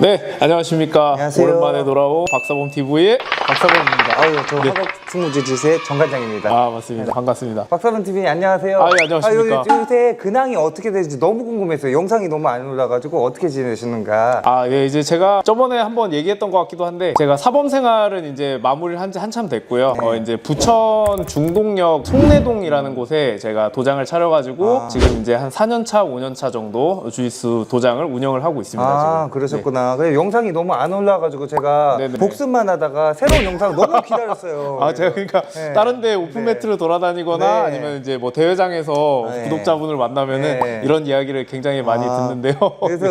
네, 안녕하십니까. 안녕하세요. 오랜만에 돌아온 박사범 TV의 박사범입니다. 아유, 저 네. 화덕 승무지지세 정관장입니다. 아, 맞습니다. 반갑습니다. 박사분 TV 안녕하세요. 아, 예, 안녕하십니까. 아, 요- 요새 근황이 어떻게 되는지 너무 궁금해서 영상이 너무 안 올라가지고 어떻게 지내시는가. 아, 예, 이제 제가 저번에 한번 얘기했던 것 같기도 한데, 제가 사범 생활은 이제 마무리를 한 지 한참 됐고요. 네. 어, 이제 부천 중동역 송내동이라는 곳에 제가 도장을 차려가지고, 아. 지금 이제 한 4년 차, 5년 차 정도 주짓수 도장을 운영을 하고 있습니다. 아, 지금. 그러셨구나. 근데 영상이 너무 안 올라가지고 제가 네네. 복습만 하다가 새로운 영상 너무 기다렸어요. 아, 제가 그러니까 네. 다른데 오픈 네. 매트를 돌아다니거나 네. 아니면 이제 뭐 대회장에서 네. 구독자분을 만나면은 네. 이런 이야기를 굉장히 많이 아. 듣는데요. 그래서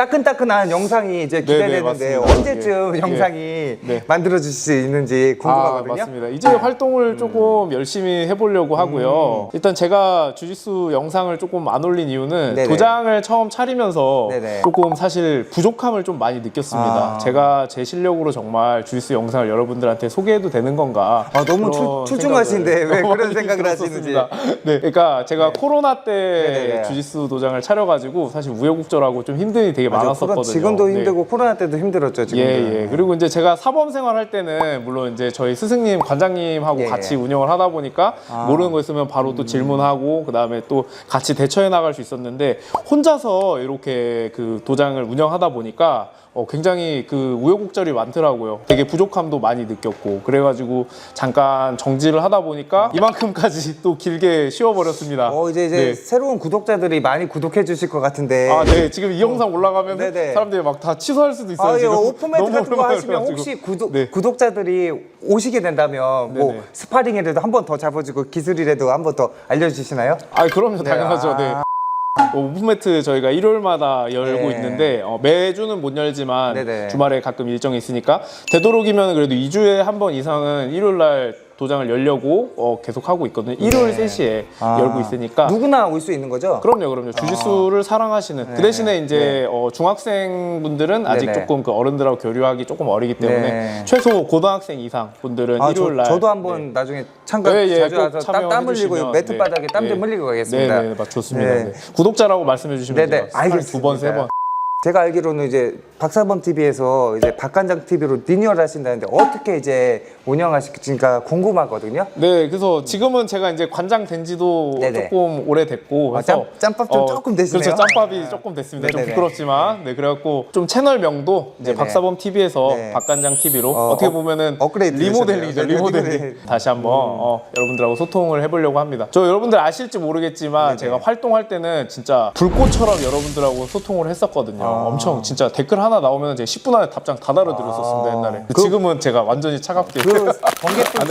따끈따끈한 영상이 이제 네네, 기대되는데 맞습니다. 언제쯤 예. 영상이 네. 만들어 주실 수 있는지 궁금하거든요. 아, 맞습니다. 이제 활동을 조금 열심히 해보려고 하고요. 일단 제가 주짓수 영상을 조금 안 올린 이유는 네네. 도장을 처음 차리면서 네네. 조금 사실 부족함을 좀 많이 느꼈습니다. 아. 제가 제 실력으로 정말 주짓수 영상을 여러분들한테 소개해도 되는 건가? 아, 너무 출- 그런 출중하신데 왜 그런 생각을 들었었습니다. 네, 그러니까 제가 코로나 때 네네네. 주짓수 도장을 차려가지고 사실 우여곡절하고 좀 힘듦이 되게 맞아, 많았었거든요. 지금도 네. 힘들고 코로나 때도 힘들었죠. 지금. 예, 예. 그리고 이제 제가 사범 생활할 때는 물론 이제 저희 스승님, 관장님하고 예, 같이 예. 운영을 하다 보니까 아. 모르는 거 있으면 바로 또 질문하고 그다음에 또 같이 대처해 나갈 수 있었는데 혼자서 이렇게 그 도장을 운영하다 보니까 어, 굉장히 그 우여곡절이 많더라고요. 되게 부족함도 많이 느꼈고 그래가지고 잠깐 정지를 하다 보니까 이만큼까지 또 길게 쉬어버렸습니다. 어 이제 이제 네. 새로운 구독자들이 많이 구독해 주실 것 같은데. 아, 네. 지금 이 영상 올라가면 네네. 사람들이 막 다 취소할 수도 있어요. 아, 예, 지금. 오픈매트 너무 같은 거 오랜만에 하시면 해가지고. 혹시 구독, 네. 구독자들이 오시게 된다면 뭐 네네. 스파링이라도 한 번 더 잡아주고 기술이라도 한 번 더 알려주시나요? 아 그럼요 당연하죠 아. 네. 어, 오픈 매트 저희가 일요일마다 열고 네. 있는데 어, 매주는 못 열지만 네네. 주말에 가끔 일정이 있으니까 되도록이면 그래도 2주에 한 번 이상은 일요일 날 도장을 열려고 어, 계속 하고 있거든요. 일요일 네. 3시에 아, 열고 있으니까 누구나 올 수 있는 거죠? 그럼요, 그럼요. 주짓수를 사랑하시는 그 대신에 이제 어, 중학생 분들은 아직 네네. 조금 그 어른들하고 교류하기 조금 어리기 때문에 네. 최소 고등학생 이상 분들은 아, 일요일 날 저, 도 한번 나중에 참가 네, 예, 자주 꼭 와서 땀, 땀 참여해 흘리고 매트 네. 바닥에 땀 좀 네. 흘리고 가겠습니다. 네, 네, 맞 좋습니다. 네. 네. 구독자라고 말씀해 주시면 네네, 제가 두 번, 세 알겠습니다. 번. 제가 알기로는 이제 박사범 TV에서 이제 박관장 TV로 리뉴얼 하신다는데 어떻게 이제 운영하실지가 궁금하거든요. 네, 그래서 지금은 제가 이제 관장 된 지도 네네. 조금 오래됐고 아, 짬- 짬밥 좀 조금 되시네요. 그렇죠, 짬밥이 조금 됐습니다. 좀 네네네. 부끄럽지만, 네, 그래갖고 좀 채널명도 이제 네네. 박사범 TV에서 네. 박관장 TV로 어, 어, 떻게 업- 보면은 업그레이드 리모델링이죠, 되셨네요. 네, 리모델링. 리모델링. 다시 한번 어, 여러분들하고 소통을 해보려고 합니다. 저 여러분들 아실지 모르겠지만 네네. 제가 활동할 때는 진짜 불꽃처럼 여러분들하고 소통을 했었거든요. 아. 엄청 진짜 댓글 하나 나오면 제가 10분 안에 답장 다 달아드렸었습니다 아. 옛날에. 그- 지금은 제가 완전히 차갑게 그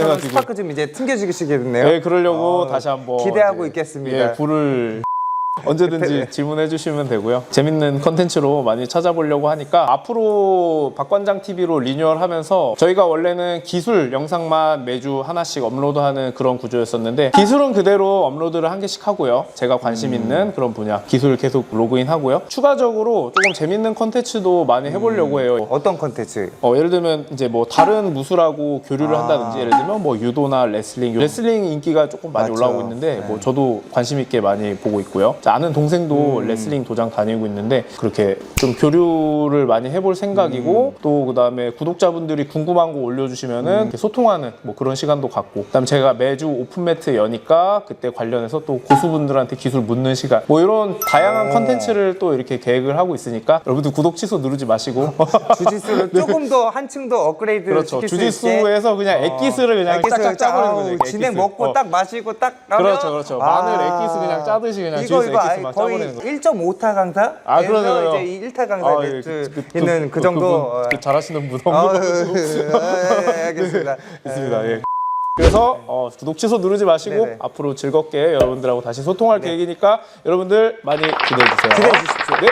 해가지고. 스파크 좀 이제 튕겨주시겠네요. 네, 그러려고 어, 다시 한번 기대하고 네, 있겠습니다. 예, 불을 언제든지 질문해 주시면 되고요. 재밌는 컨텐츠로 많이 찾아보려고 하니까 앞으로 박관장 TV로 리뉴얼하면서 저희가 원래는 기술 영상만 매주 하나씩 업로드하는 그런 구조였었는데 기술은 그대로 업로드를 한 개씩 하고요. 제가 관심 있는 그런 분야 기술 계속 로그인 하고요. 추가적으로 조금 재밌는 컨텐츠도 많이 해보려고 해요. 어떤 컨텐츠? 어, 예를 들면 이제 뭐 다른 무술하고 교류를 아. 한다든지 예를 들면 뭐 유도나 레슬링 레슬링 인기가 조금 많이 맞죠. 올라오고 있는데 뭐 저도 관심 있게 많이 보고 있고요. 자, 아는 동생도 음. 레슬링 도장 다니고 있는데 그렇게 좀 교류를 많이 해볼 생각이고 음. 또 그다음에 구독자분들이 궁금한 거 올려주시면은 이렇게 소통하는 뭐 그런 시간도 갖고 그다음 에 제가 매주 오픈 매트 여니까 그때 관련해서 또 고수분들한테 기술 묻는 시간 뭐 이런 다양한 오. 컨텐츠를 또 이렇게 계획을 하고 있으니까 여러분들 구독 취소 누르지 마시고 주짓수를 조금 더 한층 더 업그레이드 네. 그렇죠. 주짓수에서 그냥 액기스를 그냥 액기스를 짝짝 짜버리는 거죠. 액기스. 진행 먹고 어. 딱 마시고 딱 하면 그렇죠, 그렇죠. 마늘 액기스 그냥 짜듯이 그냥 이거 액기스 아예 막 거의 거. 1.5타 강사? 아, 그러네요. 이제 1타 강사 아, 예, 그- 그- 있는 그, 정도. 그분, 그 잘하시는 분 아, 너무 예, 알겠습니다. 있습니다. 예. 그래서 어, 구독 취소 누르지 마시고 네네. 앞으로 즐겁게 여러분들하고 다시 소통할 계획이니까 여러분들 많이 기대해 주세요. 기대해 주십시오. 네.